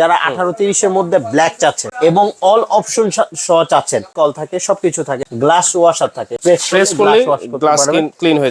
যারা আঠারো তিরিশের মধ্যে ব্ল্যাক চাচ্ছেন এবং অল অপশন সহ চাচ্ছেন। কল থাকে সবকিছু থাকে। গ্লাস ওয়াশার থাকে।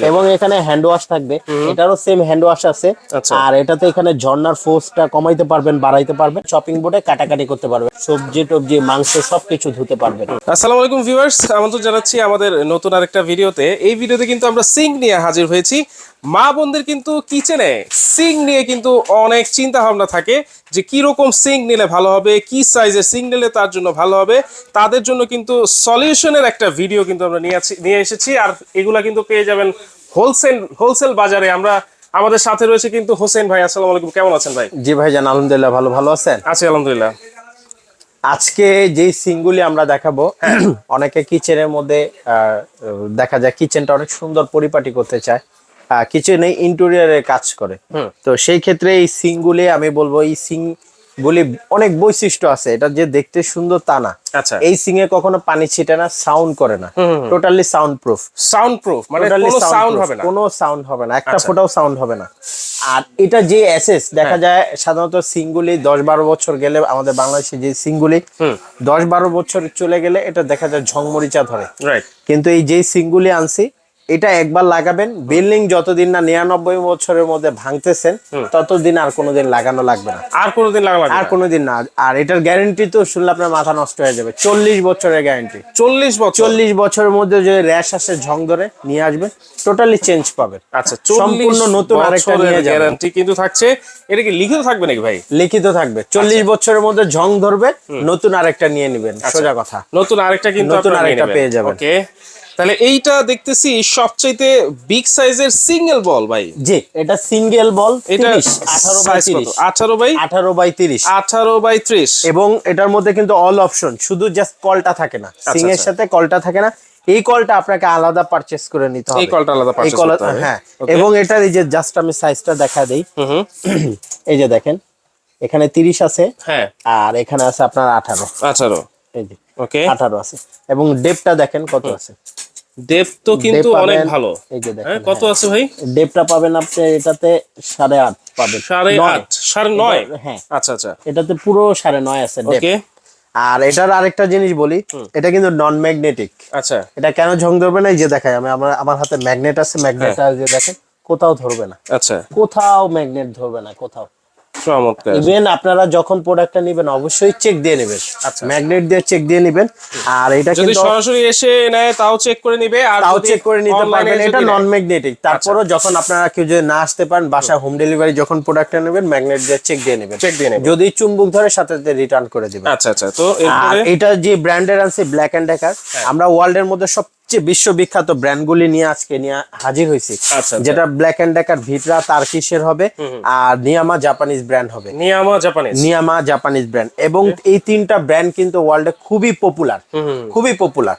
এবং এখানে হ্যান্ড ওয়াশ থাকবে। এটারও সেম হ্যান্ড ওয়াশ আছে। আচ্ছা। আর এটাতে এখানে ঝর্ণার ফোর্সটা কমাইতে পারবেন বাড়াইতে পারবেন। শপিং বোর্ডে কাটাকাটি করতে পারবেন। সবজি টবজি মাংস সবকিছু ধুতে পারবেন। আসসালামু আলাইকুম ভিউয়ার্স আমন্ত্রণ জানাচ্ছি আমাদের নতুন আরেকটা ভিডিওতে। এই ভিডিওতে কিন্তু আমরা সিঙ্ক নিয়ে হাজির হয়েছি। মা বোনদের কিন্তু কিচেনে সিং নিয়ে কিন্তু অনেক চিন্তা ভাবনা থাকে যে কি রকম সিঙ্ক নিলে ভালো হবে কি সাইজের সিং নিলে তার জন্য ভালো হবে। তাদের জন্য কিন্তু সলিউশনের একটা ভিডিও কিন্তু আমরা নিয়ে নিয়ে এসেছি। আর এগুলা কিন্তু পেয়ে যাবেন হোলসেল হোলসেল বাজারে। আমরা আমাদের সাথে রয়েছে কিন্তু হোসেন ভাই। আসসালামু আলাইকুম। কেমন আছেন ভাই? জি ভাই জান আলহামদুলিল্লাহ ভালো। ভালো আছেন? আছি আলহামদুলিল্লাহ। আজকে যেই সিংগুলি আমরা দেখাবো অনেকে কিচেনের মধ্যে আহ, দেখা যায় কিচেনটা অনেক সুন্দর পরিপাটি করতে চায়। কিচেনে ইন্টেরিয়রে কাজ করে। তো সেই ক্ষেত্রে এই সিংগুলি আমি বলব এই সিং গুলি অনেক বৈশিষ্ট্য আছে। এটা যে দেখতে সুন্দর তা না। আচ্ছা। এই সিং এ কখনো পানি ছিটে না সাউন্ড করে না। Totally sound proof sound proof মানে কোনো সাউন্ড হবে না। কোনো সাউন্ড হবে না। একটা আচ্ছা। ফোটাও সাউন্ড হবে না। আর এটা যে এসএস দেখা যায় সাধারণত সিংগুলি দশ বারো বছর গেলে আমাদের বাংলাদেশে যে সিংগুলি হুম। দশ বারো বছর চলে গেলে এটা দেখা যায় ঝংমরিচা ধরে। রাইট কিন্তু এই যে সিংগুলি আনছি এটা একবার লাগাবেন। বিল্ডিং যতদিন না নিরানব্বই বছরের মধ্যে ভাঙতেছেন ততদিন আর কোনোদিন লাগানো লাগবে না। আর কোনোদিন আর কোনোদিন না। আর এটার গ্যারেন্টি তো শুনলে আপনার মাথা নষ্ট হয়ে যাবে। চল্লিশ বছরের গ্যারেন্টি চল্লিশ বছর? চল্লিশ বছরের মধ্যে যদি র্যাশ আসে ঝং ধরে নিয়ে আসবে টোটালি চেঞ্জ পাবেন। আচ্ছা সম্পূর্ণ নতুন আরেকটা নিয়ে। গ্যারান্টি কিন্তু থাকছে। এটা কি লিখিত থাকবে নাকি ভাই? লিখিত থাকবে। চল্লিশ বছরের মধ্যে ঝং ধরবে নতুন আরেকটা নিয়ে নেবেন। সোজা কথা। নতুন আরেকটা কিন্তু নতুন আরেকটা পেয়ে যাবেন। ওকে। তাহলে এইটা দেখতেছি সবচাইতে বিগ সাইজের সিঙ্গেল বল ভাই। জি এটা সিঙ্গেল বল এটা তিরিশ আঠারো বাই আঠারো বাই আঠারো বাই তিরিশ। আঠারো বাই ত্রিশ। এবং এটার মধ্যে কিন্তু অল অপশন শুধু জাস্ট কলটা থাকে না। সিং এর আচ্ছা। সাথে কলটা থাকে না। এই কলটা আপনাকে আলাদা পারচেস করে নিতে হবে। এই কলটা আলাদা করতে হবে। হ্যাঁ এবং এটার এই যে জাস্ট আমি সাইজটা দেখা দেই। এই যে দেখেন এখানে তিরিশ আছে হ্যাঁ। আর এখানে আছে আপনার আঠারো। আঠারো। এই যে ওকে আঠারো আছে। এবং ডেপটা দেখেন কত আছে। ডেপ তো কিন্তু অনেক ভালো। হ্যাঁ কত আছে ভাই? ডেপটা পাবেন আপনি এটাতে সাড়ে আট পাবেন। সাড়ে আট সাড়ে নয়? হ্যাঁ। আচ্ছা আচ্ছা। এটাতে পুরো সাড়ে নয় আছে ওকে আর এটার আরেকটা জিনিস বলি এটা কিন্তু নন ম্যাগনেটিক আচ্ছা। এটা কেন ঝং ধরবে না? এই যে দেখাই আমি আমার আমার হাতে ম্যাগনেট আছে ম্যাগনেটটা যে দেখেন কোথাও ধরবে না। আচ্ছা। কোথাও ম্যাগনেট ধরবে না কোথাও। চমৎকার। ইভেন আপনারা যখন প্রোডাক্টটা নেবেন অবশ্যই চেক দিয়ে নেবেন। আচ্ছা। ম্যাগনেট দিয়ে চেক দিয়ে নেবেন। আর এটা যদি কিন্তু সরাসরি এসে নেয় তাও চেক করে নিবে। আর তাও চেক করে নিতে পারবেন এটা নন আচ্ছা। ম্যাগনেটিক তারপরও যখন আপনারা কেউ যদি না আসতে পারেন বাসা হোম ডেলিভারি যখন প্রোডাক্টটা নেবেন ম্যাগনেট দিয়ে চেক দিয়ে নেবেন। চেক দিয়ে নেবে যদি চুম্বক ধরে সাথে সাথে রিটার্ন করে দিবেন। আচ্ছা আচ্ছা। তো এটা যে ব্র্যান্ডের আছে ব্ল্যাক এন্ড ডেকার। আমরা ওয়ার্ল্ডের মধ্যে সবচেয়ে বিশ্ববিখ্যাত ব্র্যান্ডগুলি নিয়ে আজকে নিয়ে হাজির হয়েছি আচ্ছা, আচ্ছা। যেটা ব্ল্যাক এন্ড ডেকার ভিটরা তার্কিশের হবে আর নিয়ামা জাপানিজ ব্র্যান্ড হবে। Niyama Japanese Niyama Japanese brand এবং এই তিনটা ব্র্যান্ড কিন্তু ওয়ার্ল্ডে খুবই পপুলার খুবই পপুলার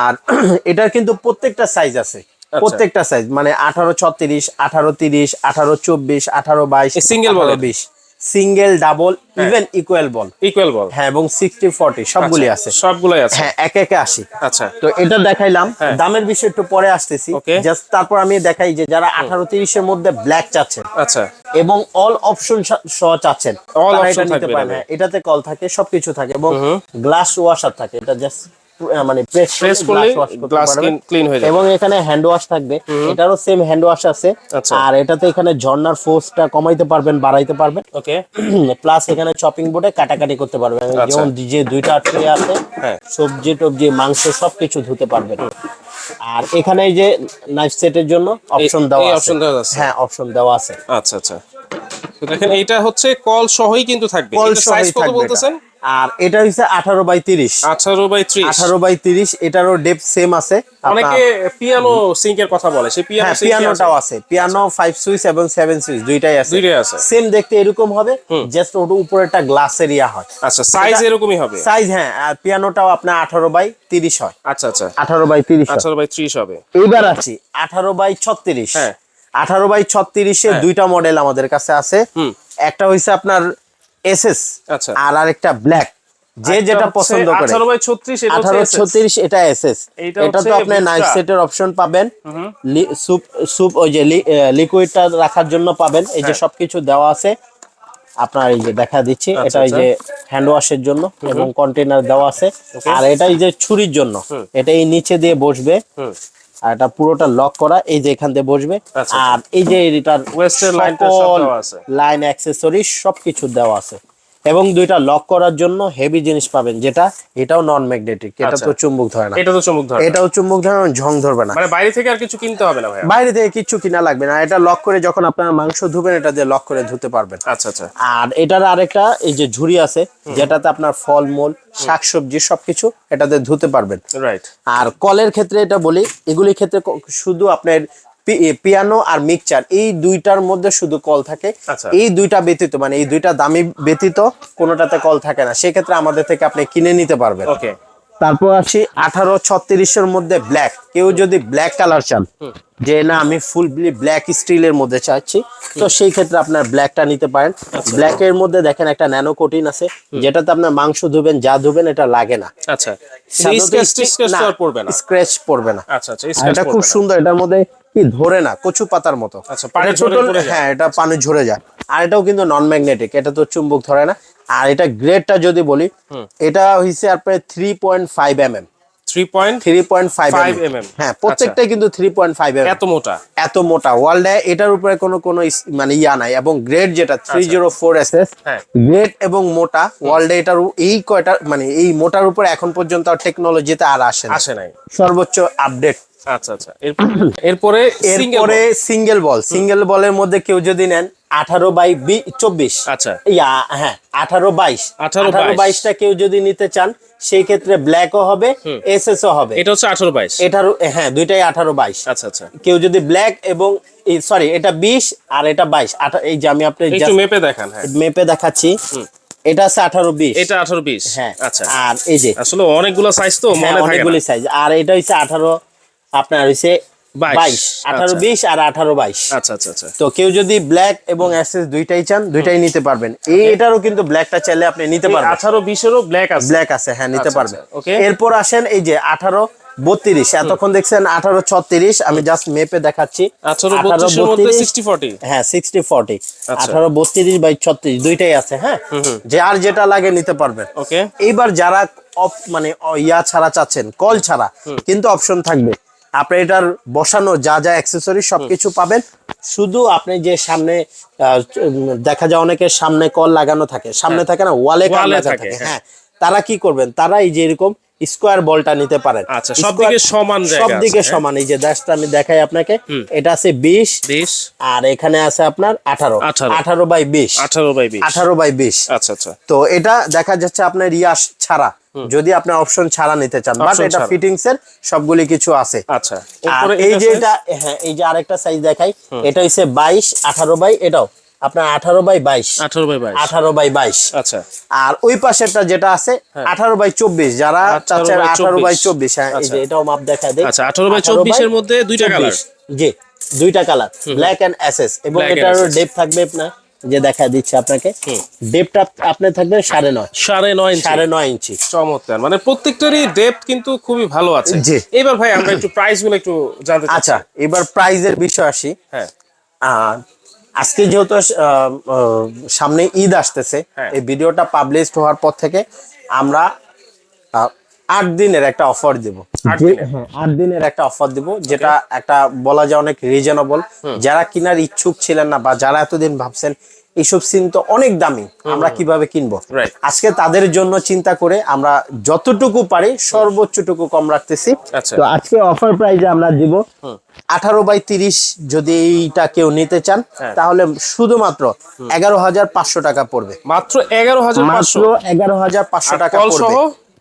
আর এটার কিন্তু প্রত্যেকটা সাইজ আছে। আচ্ছা। প্রত্যেকটা সাইজ মানে আঠারো ছত্রিশ আঠারো তিরিশ আঠারো চব্বিশ আঠারো বাইশ সিঙ্গেল এর? বিশ। Single double even equal ball equal ball হ্যাঁ এবং সিক্সটি ফর্টি সবগুলি আছে। সবগুলাই আছে। হ্যাঁ একে একে আসি। আচ্ছা। তো এটা দেখাইলাম। হ্যাঁ। দামের বিষয় একটু পরে আসতেছি। জাস্ট তারপর আমি দেখাই যে যারা আঠারো তিরিশের মধ্যে ব্ল্যাক চাচ্ছেন। আচ্ছা। এবং অল অপশন সহ চাচ্ছেন। নিতে পারেন হ্যাঁ, এটাতে। কল থাকে সবকিছু থাকে এবং গ্লাস ওয়াশার থাকে। এটা জাস্ট মানে প্রেস প্রেস করলে গ্লাস ক্লিন হয়ে যাবে। এবং এখানে হ্যান্ড ওয়াশ থাকবে। এটারও সেম হ্যান্ড ওয়াশ আছে। আচ্ছা। আর এটাতে এখানে ঝর্ণার ফোর্সটা কমাইতে পারবেন বাড়াইতে পারবেন। ওকে প্লাস এখানে চপিং বোর্ডে কাটাকাটি করতে পারবেন। যেমন যে দুইটা ট্রে আছে আচ্ছা। হ্যাঁ। সবজি টবজি মাংস সবকিছু ধুতে পারবেন। আর এখানে এই যে নাইফ সেটের জন্য অপশন দেওয়া আছে। হ্যাঁ অপশন দেওয়া আছে। আচ্ছা আচ্ছা। দেখেন এইটা হচ্ছে কল সহই কিন্তু থাকবে। কল সাইজ কত বলতেছেন এটা। আর এটা হচ্ছে আঠারো বাই তিরিশ। আঠারো বাই ত্রিশ। আঠারো বাই তিরিশ এটারও ডেপ সেম আছে। অনেকে পিয়ানো সিঙ্কের কথা বলে সেই পিয়ানো হ্যাঁ পিয়ানোটাও আছে। পিয়ানো ফাইভ সুইচ এবং সেভেন সুইচ দুইটাই আছে। দুইটাই আছে। সেম দেখতে এরকম হবে জাস্ট ওটার উপরে একটা গ্লাস এরিয়া হয়। আচ্ছা সাইজ এরকমই হবে। সাইজ হ্যাঁ আর পিয়ানোটাও আপনার আঠারো বাই তিরিশ হয়। আচ্ছা আচ্ছা। আঠারো বাই তিরিশ হয়। আঠারো বাই ত্রিশ হবে। এইবার আছি আঠারো বাই ছত্রিশ। হ্যাঁ। আঠারো বাই ছত্রিশে দুইটা মডেল আমাদের কাছে আছে। একটা হইছে আপনার এসএস আচ্ছা। আর আরেকটা ব্ল্যাক। যে যেটা পছন্দ করে। আঠারো বাই ছত্রিশ এটা আঠারো হচ্ছে SS ছত্রিশ এটা এসএস। এটা তো আপনার নাইফ। সেটের অপশন পাবেন। স্যুপ স্যুপ ওই যে লিকুইডটা রাখার জন্য পাবেন। এই যে হ্যাঁ। সবকিছু দেওয়া আছে। আপনার এই যে দেখা দিচ্ছি আচ্ছা, এটা এই যে হ্যান্ড ওয়াশের জন্য এবং কন্টেনার দেওয়া আছে। আর এটা এই যে ছুরির জন্য এটা এই নিচে দিয়ে বসবে। আর এটা পুরোটা লক করা এই যে এখান দিয়ে বসবে। আচ্ছা, আর এই যে এটার ওয়েস্টের লাইনটা সব দেওয়া আছে। লাইন অ্যাক্সেসরি সবকিছু দেওয়া আছে। এবং দুইটা লক করার জন্য হেভি জিনিস পাবেন যেটা এটাও নন ম্যাগনেটিক এটা আচ্ছা। তো চুম্বক ধরে না। এটা তো চমক ধরে এটাও চুম্বক ধরে না, ঝং ধরবে না। মানে বাইরে থেকে আর কিছু কিনতে হবে না ভাইয়া? বাইরে থেকে কিচ্ছু কিনা লাগবে না এটা লক করে যখন আপনার মাংস ধুবেন এটা দিয়ে লক করে ধুতে পারবেন। আচ্ছা আচ্ছা। আর এটার আরেকটা এই যে ঝুড়ি আছে যেটাতে আপনার ফলমূল শাকসবজি সবকিছু এটাতে ধুতে পারবেন। রাইট আর কলের ক্ষেত্রে এটা বলি এগুলির ক্ষেত্রে শুধু আপনার পিয়ানো আর মিক্সচার এই দুইটার মধ্যে শুধু কল থাকে। আচ্ছা। এই দুইটা ব্যতীত মানে এই দুইটা দামি ব্যতীত কোনোটাতে কল থাকে না। সেক্ষেত্রে আমাদের থেকে আপনি কিনে নিতে পারবেন। ওকে। তারপর আসি আঠারো ছত্রিশের মধ্যে ব্ল্যাক কেউ যদি ব্ল্যাক কালার চান যে না আমি ফুল ব্ল্যাক স্টিলের মধ্যে চাচ্ছি তো সেই ক্ষেত্রে আপনার ব্ল্যাকটা নিতে পারেন। ব্ল্যাক এর মধ্যে দেখেন একটা ন্যানো কোটিন আছে যেটাতে আপনার মাংস ধুবেন যা ধুবেন এটা লাগে না। আচ্ছা। স্ক্র্যাচ পড়বে না। স্ক্র্যাচ পড়বে না। আচ্ছা আচ্ছা এটা খুব সুন্দর এটার মধ্যে কি ধরে না কচু পাতার মতো। আচ্ছা? হ্যাঁ এটা পানি ঝরে যায়। আর এটাও কিন্তু নন ম্যাগনেটিক এটা তো চুম্বক ধরে না। আর এটা গ্রেডটা যদি বলি এটা হইছে আপনার three point five M M three point three point five M হ্যাঁ প্রত্যেকটাই কিন্তু থ্রি পয়েন্ট ফাইভ এম এত মোটা? এত মোটা। ওয়ার্ল্ডে এটার উপরে কোনো কোনো মানে ইয়া নাই। এবং গ্রেড যেটা three zero four S S. Grade এবং মোটা ওয়ার্ল্ডে এটার এই কয়টা মানে এই মোটার উপরে এখন পর্যন্ত টেকনোলজিতে আর আসে আসে নাই। সর্বোচ্চ আপডেট আচ্ছা আচ্ছা। এরপরে এরপরে সিঙ্গেল বল সিঙ্গেল বলের মধ্যে কেউ যদি নেন আঠারো বাই চব্বিশ। আচ্ছা। ইয়া হ্যাঁ আঠারো বাইশ। আঠারো বাইশটা কেউ যদি নিতে চান সেই ক্ষেত্রে ব্ল্যাকও হবে এস এস ও হবে। এটা হচ্ছে আঠারো বাইশ। হ্যাঁ দুইটাই আঠারো বাইশ। আচ্ছা আচ্ছা। কেউ যদি ব্ল্যাক এবং সরি এটা বিশ আর এটা বাইশ। এই যে আমি আপনি মেপে দেখান হ্যাঁ। মেপে দেখাচ্ছি। এটা আছে আঠারো বিশ। এটা আঠারো বিশ। হ্যাঁ। আচ্ছা। আর এই যে। আসলে অনেকগুলো সাইজ তো হ্যাঁ, অনেকগুলি সাইজ আর এটা হচ্ছে আঠারো আপনার হচ্ছে বাইশ। আঠারো আচ্ছা। বিশ আর আঠারো বাইশ। আচ্ছা আচ্ছা আচ্ছা। তো কেউ যদি ব্ল্যাক এবং অ্যাসেস দুইটাই চান দুইটাই নিতে পারবেন। এটারও কিন্তু ব্ল্যাকটা চাইলে আপনি নিতে পারবেন। আঠারো বিশেরও ব্ল্যাক আছে। ব্ল্যাক আছে হ্যাঁ নিতে আচ্ছা, পারবেন। আচ্ছা, এরপর আসেন এই যে আঠারো বত্রিশ। এতক্ষণ দেখছেন আঠারো ছত্রিশ আমি জাস্ট মেপে দেখাচ্ছি। হ্যাঁ সিক্সটি ফর্টি। আঠারো বত্রিশ বাই ছত্রিশ দুইটাই আছে হ্যাঁ? যার যেটা লাগে নিতে পারবেন। এইবার যারা অফ মানে ইয়া ছাড়া চাচ্ছেন কল ছাড়া কিন্তু অপশন থাকবে। আপনি এটার বসানো যা যা অ্যাক্সেসরি সবকিছু পাবেন। শুধু আপনি যে সামনে আহ, দেখা যায় অনেকের সামনে কল লাগানো থাকে। সামনে থাকে না ওয়ালে কল লাগানো থাকে, থাকে। হ্যাঁ। হ্যাঁ তারা কি করবেন? তারা এই যে এরকম স্কোয়ার বলটা নিতে পারেন। আচ্ছা, সব দিকে সমান জায়গা সব দিকে আছে, হ্যাঁ? সমান এই যে দাসটা আমি দেখাই আপনাকে। এটা আছে বিশ। বিশ। আর এখানে আছে আপনার আঠারো। আঠারো। বাই বিশ। আঠারো বাই বিশ। আঠারো বাই বিশ। আচ্ছা আচ্ছা। তো এটা দেখা যাচ্ছে আপনার ইয়াস ছাড়া। যদি আপনি অপশন ছাড়া নিতে চান বাট এটা। ফিটিংস এর সবগুলি কিছু আছে। আচ্ছা এই যে এটা হ্যাঁ এই যে আরেকটা সাইজ দেখাই এটা হচ্ছে বাইশ আঠারো বাই এটাও। আপনার আঠারো বাই বাইশ। আঠারো বাই বাইশ। আঠারো বাই বাইশ। আচ্ছা। আর ওই পাশেরটা যেটা আছে আঠারো বাই চব্বিশ। যারা চাচ্ছেন আঠারো বাই চব্বিশ হ্যাঁ আচ্ছা। যে এটাও মাপ দেখা দেয় আচ্ছা, 18 by 24 এর মধ্যে দুইটা colour? জি দুইটা কালার। ব্ল্যাক এন্ড এসএস এবং এটার ডেপ থাকবে আপনার যে দেখা দিচ্ছে আপনাকে। ডেপটা আপনার থাকবে সাড়ে নয়। সাড়ে নয় ইঞ্চি। সাড়ে নয় ইঞ্চি। চমৎকার। মানে প্রত্যেকটারই ডেপথ কিন্তু খুবই ভালো আছে। জি। এবার ভাই আমরা একটু প্রাইসগুলো একটু জানতে আচ্ছা এবার প্রাইজের বিষয় আসি। হ্যাঁ। আজকে যেহেতু সামনে ঈদ আসতেছে হ্যাঁ। এই ভিডিওটা পাবলিশ হওয়ার পর থেকে আমরা আট দিনের একটা অফার দিব আট দিনের? হ্যাঁ, আট দিনের একটা অফার দিব যেটা একটা বলা যায় অনেক রিজনেবল যারা কিনার ইচ্ছুক ছিলেন না বা যারা এতদিন ভাবছেন এইসব সিম তো অনেক দামি আমরা কীভাবে কিনবো? আজকে তাদের জন্য চিন্তা করে আমরা যতটুকু পারি সর্বোচ্চটুকু কম রাখতেছি। আচ্ছা। তো আজকে অফার প্রাইজে আমরা দিব আঠারো বাই তিরিশ যদি এইটা কেউ নিতে চান হ্যাঁ। তাহলে শুধুমাত্র এগারো হাজার পাঁচশো টাকা পড়বে। মাত্র এগারো হাজার মাত্র এগারো হাজার পাঁচশো টাকা পড়বে?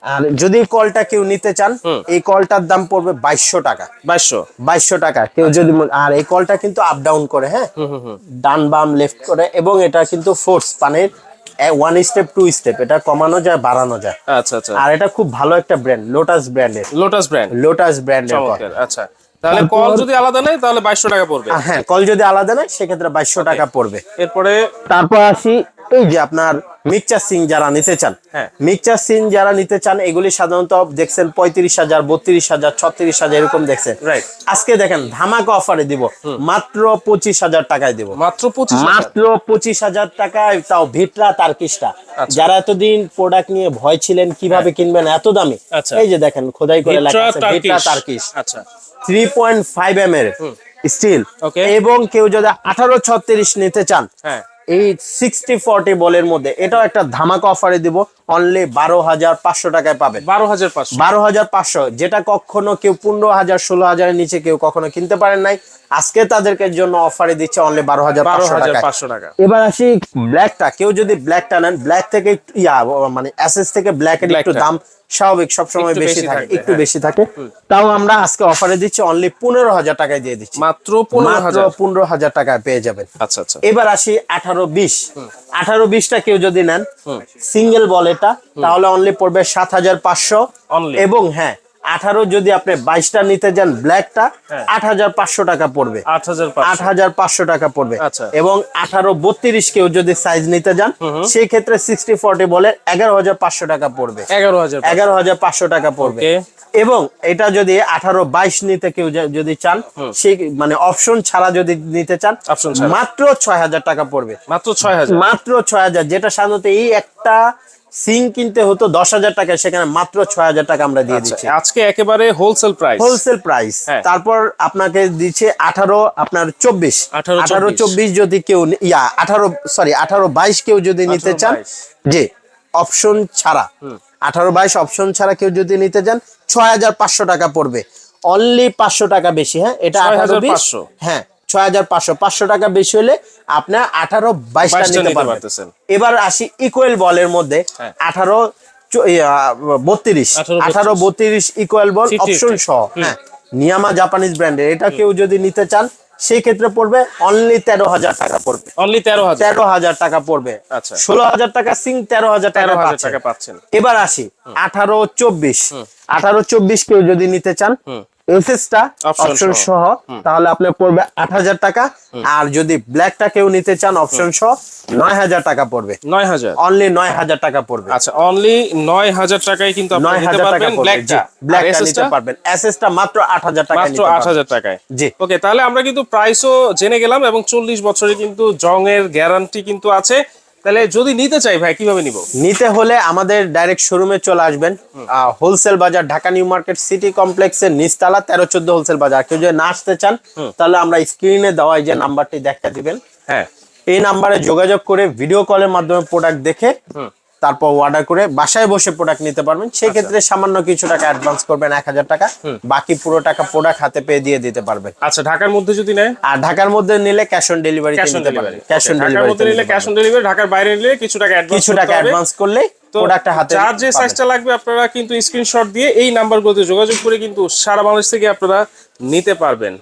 আর যদি কলটা কেউ নিতে চান এই কলটার দাম পড়বে বাইশশো টাকা। বাইশশো? বাইশশো টাকা। কেউ যদি আর এই কলটা কিন্তু আপ ডাউন করে হ্যাঁ? ডান বাম লেফট করে এবং এটা কিন্তু ফোর্স পানির ওয়ান স্টেপ টু স্টেপ এটা কমানো যায় বাড়ানো যায়। আচ্ছা আচ্ছা। আর এটা খুব ভালো একটা ব্র্যান্ড লোটাস ব্র্যান্ডের লোটাস ব্র্যান্ড লোটাস ব্র্যান্ডের আচ্ছা। তাহলে কল যদি আলাদা নেই তাহলে বাইশশো টাকা পড়বে। হ্যাঁ কল যদি আলাদা নেয় সেক্ষেত্রে বাইশশো টাকা পড়বে। এরপরে তারপর আসি এই যে আপনার মিক্সচার সিং যারা নিতে চান হ্যাঁ। মিক্সচার সিং যারা নিতে চান এগুলি সাধারণত দেখছেন পঁয়ত্রিশ হাজার বত্রিশ হাজার ছত্রিশ হাজার এরকম দেখছেন। আজকে দেখেন ধামাকা অফারে দিব। মাত্র পঁচিশ হাজার টাকায় দিব। মাত্র মাত্র পঁচিশ হাজার টাকায় তাও ভিটরা তার্কিশটা। আচ্ছা। যারা এতদিন প্রোডাক্ট নিয়ে ভয় ছিলেন কীভাবে কিনবেন এত দামি। আচ্ছা। এই যে দেখেন খোদাই করে লেখা আছে Vitra Turkish. Three point five M এর স্টিল. এবং কেউ যদি আঠারো ছত্রিশ নিতে চান হ্যাঁ। এই সিক্সটি ফর্টি বলের মধ্যে এটাও একটা ধামাকা অফারে দিব অনলি বারো হাজার পাঁচশো টাকায় পাবেন। বারো হাজার পাঁচশো। বারো হাজার পাঁচশো যেটা কখনো কেউ পনেরো হাজার ষোলো হাজারের নিচে কেউ কখনো কিনতে পারেন নাই আজকে তাদেরকে জন্য অফারে দিচ্ছে অনলি বারো হাজার পাঁচশো টাকা। এবার আসি ব্ল্যাকটা কেউ যদি ব্ল্যাকটা নেন ব্ল্যাক থেকে ইয়া মানে অ্যাসেস থেকে ব্ল্যাকের একটু দাম স্বাভাবিক সবসময় বেশি থাকে একটু হ্যাঁ। বেশি থাকে। তাও আমরা আজকে অফারে দিচ্ছি অনলি পনেরো হাজার টাকায় দিয়ে দিচ্ছি। মাত্র পনেরো মাত্র হাজার। পনেরো হাজার টাকায় পেয়ে যাবেন। আচ্ছা আচ্ছা। এবার আসি আঠারো বিশ। আঠারো বিশটা কেউ যদি নেন সিঙ্গেল বল এটা তাহলে অনলি পড়বে সাত হাজার পাঁচশো? এবং হ্যাঁ আঠারো যদি আপনি বাইশটা নিতে যান ব্ল্যাকটা হ্যাঁ। আট হাজার পাঁচশো টাকা পড়বে। আট হাজার পাঁচশো। টাকা পড়বে। আচ্ছা। এবং আঠারো বত্রিশ কেউ যদি সাইজ নিতে যান সেই ক্ষেত্রে সিক্সটি ফোর্টি বলে এগারো হাজার পাঁচশো টাকা পড়বে। এগারো হাজার এগারো হাজার পাঁচশো টাকা পড়বে। এবং এটা যদি আঠারো বাইশ নিতে কেউ যদি চান সেই মানে অপশন ছাড়া যদি নিতে চান মাত্র ছয় হাজার টাকা পড়বে। মাত্র ছয় হাজার। মাত্র ছয় হাজার। যেটা সাধারণত এই একটা সিং কিনতে হতো দশ হাজার টাকা সেখানে মাত্র ছয় হাজার টাকা আমরা দিয়ে আচ্ছা, দিচ্ছি। আজকে একেবারে হোলসেল প্রাইস হোলসেল প্রাইস। তারপর আপনাকে দিচ্ছে আঠারো আপনার চব্বিশ। 18, আঠারো চব্বিশ। যদি কেউ ইয়া আঠারো সরি আঠারো বাইশ কেউ যদি নিতে চান যে অপশন ছাড়া। আঠারো বাইশ অপশন ছাড়া কেউ যদি নিতে চান ছয় হাজার পাঁচশো টাকা পড়বে। অনলি পাঁচশো টাকা বেশি হ্যাঁ? এটা আঠারো বিশ। হ্যাঁ ছয় হাজার পাঁচশো। পাঁচশো টাকা বেশি হলে আপনার আঠারো বাইশটা নিতে পারতেছেন। এবার আসি ইকুয়াল বলের মধ্যে। হ্যাঁ। আঠারো বত্রিশ। আঠারো বত্রিশ। ইকুয়াল বল 50, অপশন সহ। হ্যাঁ নিয়ামা জাপানিজ ব্র্যান্ডের এটা কেউ যদি নিতে চান সেই ক্ষেত্রে পড়বে অনলি তেরো হাজার টাকা পড়বে। অনলি তেরো হাজার। তেরো হাজার টাকা পড়বে। আচ্ছা। ষোলো হাজার টাকা সিং তেরো হাজার তেরো হাজার টাকা পাচ্ছেন। এবার আসি আঠারো চব্বিশ। আঠারো চব্বিশ কেউ যদি নিতে চান এসএসটা অপশন সহ। তাহলে আপনার পড়বে আট হাজার টাকা। আর যদি ব্ল্যাকটা কেউ নিতে চান অপশন সহ নয় হাজার টাকা পড়বে। নয় হাজার? অনলি নয় হাজার টাকা পড়বে। আচ্ছা অনলি নয় হাজার টাকায় কিন্তু নয় নিতে হাজার টাকা ব্ল্যাকটা ব্ল্যাকটা নিতে পারবেন। এসএসটা মাত্র আট হাজার টাকা মাত্র আট হাজার টাকায়? জি। ওকে তাহলে আমরা কিন্তু প্রাইসও জেনে গেলাম এবং চল্লিশ বছরে কিন্তু জং এর গ্যারান্টি কিন্তু আছে। তাহলে যদি নিতে চাই ভাই কীভাবে নিব? নিতে হলে আমাদের ডাইরেক্ট শোরুমে চলে আসবেন। হোলসেল বাজার ঢাকা নিউ মার্কেট সিটি কমপ্লেক্সের নিচতলা তেরো চোদ্দ হোলসেল বাজার। কেউ যদি না আসতে চান তাহলে আমরা স্ক্রিনে দেওয়া যে নাম্বারটি দেখা দিবেন। হ্যাঁ। এই নাম্বারে যোগাযোগ করে ভিডিও কলের মাধ্যমে প্রোডাক্ট দেখে তারপর অর্ডার করে বাসায় বসে প্রোডাক্ট নিতে পারবেন। সেই ক্ষেত্রে সামান্য কিছু টাকা অ্যাডভান্স করবেন এক হাজার টাকা। বাকি পুরো টাকা প্রোডাক্ট হাতে পেয়ে দিয়ে দিতে পারবেন। আচ্ছা ঢাকার মধ্যে যদি নেয়? আর ঢাকার মধ্যে নিলে cash on delivery cash on নিতে ডেলিভারি পারবেন। ক্যাশ অন ঢাকার মধ্যে নিলে ক্যাশ অন ডেলিভারি ঢাকার বাইরে নিলে কিছু টাকা অ্যাডভান্স কিছু টাকা অ্যাডভান্স করলে প্রোডাক্টটা হাতে যার যে। সাইজটা লাগবে আপনারা কিন্তু স্ক্রিনশট দিয়ে এই নাম্বারগুলোতে যোগাযোগ করে কিন্তু সারা বাংলাদেশ থেকে আপনারা নিতে পারবেন।